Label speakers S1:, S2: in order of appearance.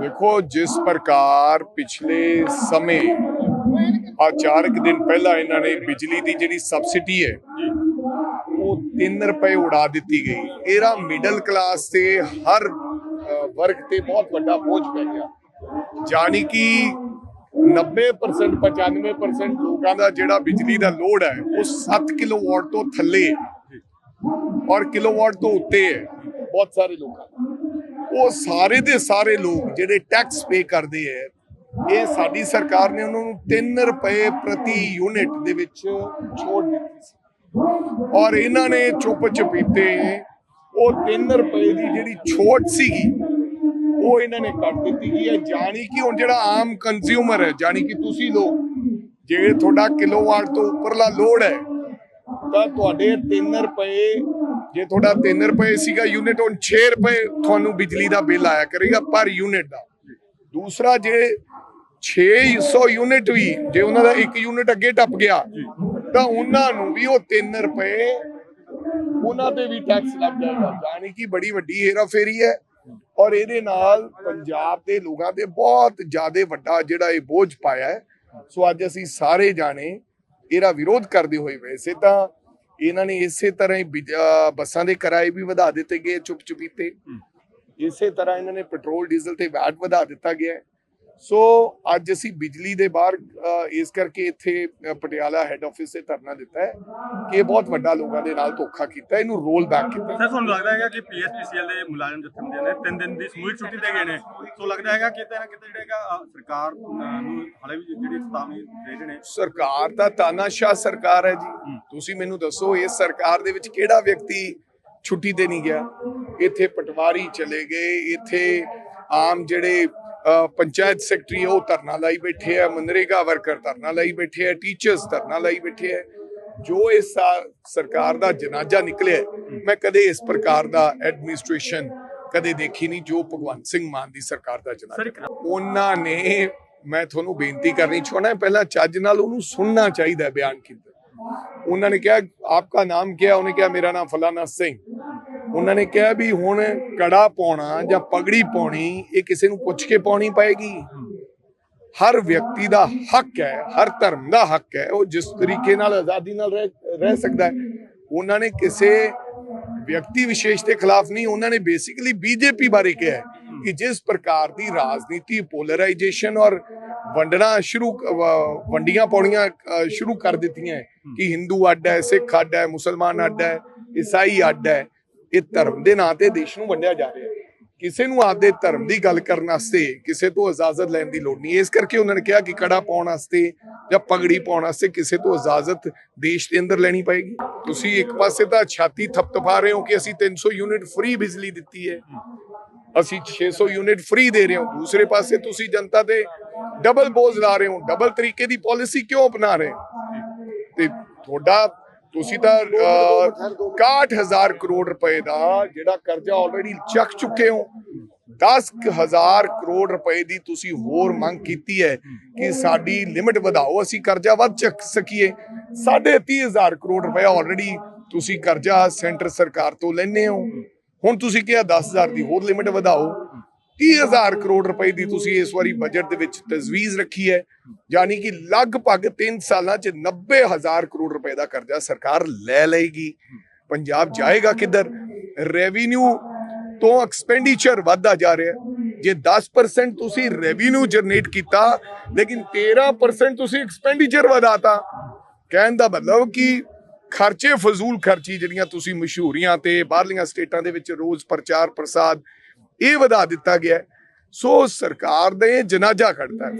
S1: ਦੇਖੋ, ਜਿਸ ਪ੍ਰਕਾਰ ਪਿਛਲੇ ਸਮੇਂ ਆ ਚਾਰ ਦਿਨ ਪਹਿਲਾਂ ਇਹਨਾਂ ਨੇ ਬਿਜਲੀ ਦੀ ਜਿਹੜੀ ਸਬਸਿਡੀ ਹੈ, ਉਹ 3 ਰੁਪਏ ਉਡਾ ਦਿੱਤੀ ਗਈ। ਇਹਦਾ ਮਿਡਲ ਕਲਾਸ ਤੇ ਹਰ ਵਰਗ ਤੇ ਬਹੁਤ ਵੱਡਾ ਬੋਝ ਪੈ ਗਿਆ। ਜਾਨੀ ਕਿ 90% 95% ਲੋਕਾਂ ਦਾ ਜਿਹੜਾ ਬਿਜਲੀ ਦਾ ਲੋਡ ਹੈ, ਉਹ 7 ਕਿਲੋਵਾਟ ਤੋਂ ਥੱਲੇ ਹੈ। ਔਰ ਕਿਲੋਵਾਟ ਤੋਂ ਉੱਤੇ ਹੈ, ਬਹੁਤ ਸਾਰੇ ਲੋਕਾਂ ਦਾ। ਉਹ ਸਾਰੇ ਦੇ ਸਾਰੇ ਲੋਕ ਜਿਹੜੇ ਟੈਕਸ ਪੇ ਕਰਦੇ ਹੈ ਇਹ ਸਾਡੀ ਸਰਕਾਰ ਨੇ ਉਹਨਾਂ ਨੂੰ 3 ਰੁਪਏ ਪ੍ਰਤੀ ਯੂਨਿਟ ਦੇ ਵਿੱਚ ਛੋਟ ਦਿੱਤੀ ਸੀ। ਔਰ ਇਹਨਾਂ ਨੇ ਚੁੱਪ ਚਪੀਤੇ ਉਹ 3 ਰੁਪਏ ਦੀ ਜਿਹੜੀ ਛੋਟ ਸੀਗੀ, ਉਹ ਇਹਨਾਂ ਨੇ ਕੱਟ ਦਿੱਤੀ। ਗਈ ਹੈ ਜਾਣੀ ਕਿ ਹੁਣ ਜਿਹੜਾ ਆਮ ਕੰਜ਼ਿਊਮਰ ਹੈ ਜਾਣੀ ਕਿ ਤੁਸੀਂ ਲੋਕ, ਜੇ ਤੁਹਾਡਾ ਕਿਲੋਵਾਟ ਤੋਂ ਉੱਪਰਲਾ ਲੋਡ ਹੈ ਤਾਂ ਤੁਹਾਡੇ 3 ਰੁਪਏ, ਜੇ ਤੁਹਾਡਾ 3 ਰੁਪਏ ਸੀਗਾ ਯੂਨਿਟ ਹੁਣ 6 ਰੁਪਏ ਤੁਹਾਨੂੰ ਬਿਜਲੀ ਦਾ ਬਿੱਲ ਆਇਆ ਕਰੇਗਾ ਪਰ ਯੂਨਿਟ ਦਾ। ਦੂਸਰਾ, ਜੇ 600 ਯੂਨਿਟ ਵੀ, ਜੇ ਉਹਨਾਂ ਦਾ ਇੱਕ ਯੂਨਿਟ ਅੱਗੇ ਟੱਪ ਗਿਆ, ਤਾਂ ਉਹਨਾਂ ਨੂੰ ਵੀ ਉਹ 3 ਰੁਪਏ ਉਹਨਾਂ ਤੇ ਵੀ ਟੈਕਸ ਲੱਗ ਜਾਏਗਾ। ਯਾਨੀ ਕਿ ਬੜੀ ਵੱਡੀ ਹੇਰਾਫੇਰੀ ਹੈ ਔਰ ਇਹਦੇ ਨਾਲ ਪੰਜਾਬ ਦੇ ਲੋਕਾਂ ਤੇ ਬਹੁਤ ਜ਼ਿਆਦਾ ਵੱਡਾ ਜਿਹੜਾ ਇਹ ਬੋਝ ਪਾਇਆ ਹੈ। ਸੋ ਅੱਜ ਅਸੀਂ ਸਾਰੇ ਜਾਣੇ ਇਹਦਾ ਵਿਰੋਧ ਕਰਦੇ ਹੋਏ ਵੈਸੇ ਤਾਂ ਇਹਨਾਂ ਨੇ ਇਸੇ ਤਰ੍ਹਾਂ ਹੀ ਬੱਸਾਂ ਦੇ ਕਿਰਾਏ ਵੀ ਵਧਾ ਦਿੱਤੇ ਗਏ ਚੁੱਪ ਚੁਪੀਤੇ ਇਸੇ ਤਰ੍ਹਾਂ ਇਹਨਾਂ ਨੇ ਪੈਟਰੋਲ ਡੀਜ਼ਲ ਤੇ ਵੈਟ ਵਧਾ ਦਿੱਤਾ ਗਿਆ। ਸੋ ਅੱਜ ਅਸੀਂ ਬਿਜਲੀ ਦੇ ਬਾਹਰ ਇਸ ਕਰਕੇ ਇੱਥੇ ਪਟਿਆਲਾ ਹੈੱਡ ਆਫਿਸ ਤੇ ਧਰਨਾ ਦਿੱਤਾ ਹੈ ਕਿ ਇਹ ਬਹੁਤ ਵੱਡਾ ਲੋਕਾਂ ਦੇ ਨਾਲ ਧੋਖਾ ਕੀਤਾ ਇਹਨੂੰ ਰੋਲ ਬੈਕ ਕੀਤਾ।
S2: ਸਰ ਤੁਹਾਨੂੰ ਲੱਗਦਾ ਹੈਗਾ ਕਿ ਪੀਐਸਪੀਸੀਐਲ ਦੇ ਮੁਲਾਜ਼ਮ ਜਥੇਬੰਦੀਆਂ ਨੇ ਤਿੰਨ ਦਿਨ ਦੀ ਸਮੂਹਿਕ ਛੁੱਟੀ ਤੇ ਗਏ ਨੇ? ਸੋ ਲੱਗਦਾ ਹੈਗਾ ਕਿਤੇ ਨਾ ਕਿਤੇ ਜਿਹੜਾ ਹੈਗਾ ਅਹ, ਸਰਕਾਰ ਨੂੰ ਹਾਲੇ ਵੀ ਜਿਹੜੀ ਚੇਤਾਵਨੀ ਦੇ ਰਹੇ ਨੇ।
S1: ਸਰਕਾਰ ਦਾ ਤਾਨਾਸ਼ਾਹ ਸਰਕਾਰ ਹੈ ਜੀ। ਤੁਸੀਂ ਮੈਨੂੰ ਦੱਸੋ ਇਸ ਸਰਕਾਰ ਦੇ ਵਿੱਚ ਕਿਹੜਾ ਵਿਅਕਤੀ ਛੁੱਟੀ ਤੇ ਨਹੀਂ ਗਿਆ? ਇੱਥੇ ਪਟਵਾਰੀ ਚਲੇ ਗਏ ਇੱਥੇ ਆਮ ਜਿਹੜੇ ਪੰਚਾਇਤ ਸੈਕਟਰੀ ਉਹ ਧਰਨਾ ਲਾਈ ਬੈਠੇ ਆ ਮਨਰੇਗਾ ਵਰਕਰ ਧਰਨਾ ਲਾਈ ਬੈਠੇ ਆ ਟੀਚਰਸ ਧਰਨਾ ਲਾਈ ਬੈਠੇ ਆ। ਜੋ ਇਸ ਸਰਕਾਰ ਦਾ ਜਨਾਜ਼ਾ ਨਿਕਲਿਆ ਮੈਂ ਕਦੇ ਇਸ ਪ੍ਰਕਾਰ ਦਾ ਐਡਮਿਨਿਸਟ੍ਰੇਸ਼ਨ ਕਦੇ ਦੇਖੀ ਨਹੀਂ ਜੋ ਭਗਵੰਤ ਸਿੰਘ ਮਾਨ ਦੀ ਸਰਕਾਰ ਦਾ ਜਨਾਜ਼ਾ। ਉਹਨਾਂ ਨੇ ਮੈਂ ਤੁਹਾਨੂੰ ਬੇਨਤੀ ਕਰਨੀ ਚਾਹੁੰਦਾ ਪਹਿਲਾਂ ਚੱਜ ਨਾਲ ਉਹਨੂੰ ਸੁਣਨਾ ਚਾਹੀਦਾ ਬਿਆਨ ਕੀਤਾ ਉਹਨਾਂ ਨੇ ਕਿਹਾ ਆਪਕਾ ਨਾਮ ਕੀ ਹੈ? ਉਹਨੇ ਕਿਹਾ ਮੇਰਾ ਨਾਮ ਫਲਾਨਾ ਸਿੰਘ। ਉਹਨਾਂ ਨੇ ਕਿਹਾ ਵੀ ਹੁਣ ਕੜਾ ਪਾਉਣਾ ਜਾਂ ਪਗੜੀ ਪਾਉਣੀ, ਇਹ ਕਿਸੇ ਨੂੰ ਪੁੱਛ ਕੇ ਪਾਉਣੀ ਪਏਗੀ। ਹਰ ਵਿਅਕਤੀ ਦਾ ਹੱਕ ਹੈ, ਹਰ ਧਰਮ ਦਾ ਹੱਕ ਹੈ, ਉਹ ਜਿਸ ਤਰੀਕੇ ਨਾਲ ਆਜ਼ਾਦੀ ਨਾਲ ਰਹਿ ਰਹਿ ਸਕਦਾ ਹੈ। ਉਹਨਾਂ ਨੇ ਕਿਸੇ ਵਿਅਕਤੀ ਵਿਸ਼ੇਸ਼ ਦੇ ਖਿਲਾਫ ਨਹੀਂ, ਉਹਨਾਂ ਨੇ ਬੇਸਿਕਲੀ ਬੀਜੇਪੀ ਬਾਰੇ ਕਿਹਾ ਕਿ ਜਿਸ ਪ੍ਰਕਾਰ ਦੀ ਰਾਜਨੀਤੀ ਪੋਲਰਾਈਜੇਸ਼ਨ ਔਰ ਵੰਡਣਾ ਸ਼ੁਰੂ ਵੰਡੀਆਂ ਪਾਉਣੀਆਂ ਸ਼ੁਰੂ ਕਰ ਦਿੱਤੀਆਂ ਕਿ ਹਿੰਦੂ ਅੱਡ ਹੈ, ਸਿੱਖ ਅੱਡ ਹੈ, ਮੁਸਲਮਾਨ ਅੱਡ ਹੈ, ਈਸਾਈ ਅੱਡ ਹੈ। ਇਹ ਧਰਮ ਦੇ ਨਾਂ ਤੇ ਦੇਸ਼ ਨੂੰ ਵੰਡਿਆ ਜਾ ਰਿਹਾ ਹੈ। ਕਿਸੇ ਨੂੰ ਆਪਦੇ ਧਰਮ ਦੀ ਗੱਲ ਕਰਨ ਵਾਸਤੇ ਕਿਸੇ ਤੋਂ ਇਜਾਜ਼ਤ ਲੈਣ ਦੀ ਲੋੜ ਨਹੀਂ। ਇਸ ਕਰਕੇ ਉਹਨਾਂ ਨੇ ਕਿਹਾ ਕਿ ਕੜਾ ਪਾਉਣ ਵਾਸਤੇ ਜਾਂ ਪਗੜੀ ਪਾਉਣ ਵਾਸਤੇ ਕਿਸੇ ਤੋਂ ਇਜਾਜ਼ਤ ਦੇਸ਼ ਦੇ ਅੰਦਰ ਲੈਣੀ ਪਏਗੀ। ਤੁਸੀਂ ਇੱਕ ਪਾਸੇ ਤਾਂ ਛਾਤੀ ਥਪਥਪਾ ਰਹੇ ਹੋ ਕਿ ਅਸੀਂ 300 ਯੂਨਿਟ ਫ੍ਰੀ ਬਿਜਲੀ ਦਿੱਤੀ ਹੈ। ਅਸੀਂ 600 ਯੂਨਿਟ ਫ੍ਰੀ ਦੇ ਰਹੇ ਹਾਂ। ਦੂਸਰੇ ਪਾਸੇ ਤੁਸੀਂ ਜਨਤਾ ਤੇ ਡਬਲ ਬੋਝ ਲਾ ਰਹੇ ਹੋ। ਡਬਲ ਤਰੀਕੇ ਦੀ ਪਾਲਿਸੀ ਕਿਉਂ ਅਪਣਾ ਰਹੇ ਹੋ? ਤੇ ਤੁਹਾਡਾ ਤੁਸੀਂ ਤਾਂ 61000 ਕਰੋੜ ਰੁਪਏ ਦਾ ਜਿਹੜਾ ਕਰਜ਼ਾ ਆਲਰੇਡੀ ਚੱਕ ਚੁੱਕੇ ਹੋ। 10000 ਕਰੋੜ ਰੁਪਏ ਦੀ ਤੁਸੀਂ ਹੋਰ ਮੰਗ ਕੀਤੀ ਹੈ ਕਿ ਸਾਡੀ ਲਿਮਿਟ ਵਧਾਓ, ਅਸੀਂ ਕਰਜ਼ਾ ਵੱਧ ਚੱਕ ਸਕੀਏ। 3.5000 ਕਰੋੜ ਰੁਪਏ ਆਲਰੇਡੀ ਤੁਸੀਂ ਕਰਜ਼ਾ ਸੈਂਟਰ ਸਰਕਾਰ ਤੋਂ ਲੈਨੇ ਹੋ। ਹੁਣ ਤੁਸੀਂ ਕਿਹਾ 10000 ਦੀ ਹੋਰ ਲਿਮਿਟ ਵਧਾਓ। 30000 ਕਰੋੜ ਰੁਪਏ ਦੀ ਤੁਸੀਂ ਇਸ ਵਾਰੀ ਬਜਟ ਦੇ ਵਿੱਚ ਤਜਵੀਜ਼ ਰੱਖੀ ਹੈ। ਯਾਨੀ ਕਿ ਲਗਭਗ 3 ਸਾਲਾਂ 'ਚ 90000 ਕਰੋੜ ਰੁਪਏ ਦਾ ਕਰਜ਼ਾ ਸਰਕਾਰ ਲੈ ਲਏਗੀ। ਪੰਜਾਬ ਜਾਏਗਾ ਕਿੱਧਰ? ਰੈਵਨਿਊ ਤੋਂ ਐਕਸਪੈਂਡੀਚਰ ਵਧਦਾ ਜਾ ਰਿਹਾ ਜੇ 10% ਤੁਸੀਂ ਰੈਵਨਿਊ ਜਨਰੇਟ ਕੀਤਾ, ਲੇਕਿਨ 13% ਤੁਸੀਂ ਐਕਸਪੈਂਡੀਚਰ ਵਧਾਤਾ। ਕਹਿਣ ਦਾ ਮਤਲਬ ਕਿ ਖਰਚੇ ਫਜ਼ੂਲ ਖਰਚੀ ਜਿਹੜੀਆਂ ਤੁਸੀਂ ਮਸ਼ਹੂਰੀਆਂ ਤੇ ਬਾਹਰਲੀਆਂ ਸਟੇਟਾਂ ਦੇ ਵਿੱਚ ਰੋਜ਼ ਪ੍ਰਚਾਰ ਪ੍ਰਸਾਦ ਇਹ ਵਧਾ ਦਿੱਤਾ ਗਿਆ ਸੋ ਸਰਕਾਰ ਦੇ ਜਨਾਜ਼ਾ ਕੱਢਦਾ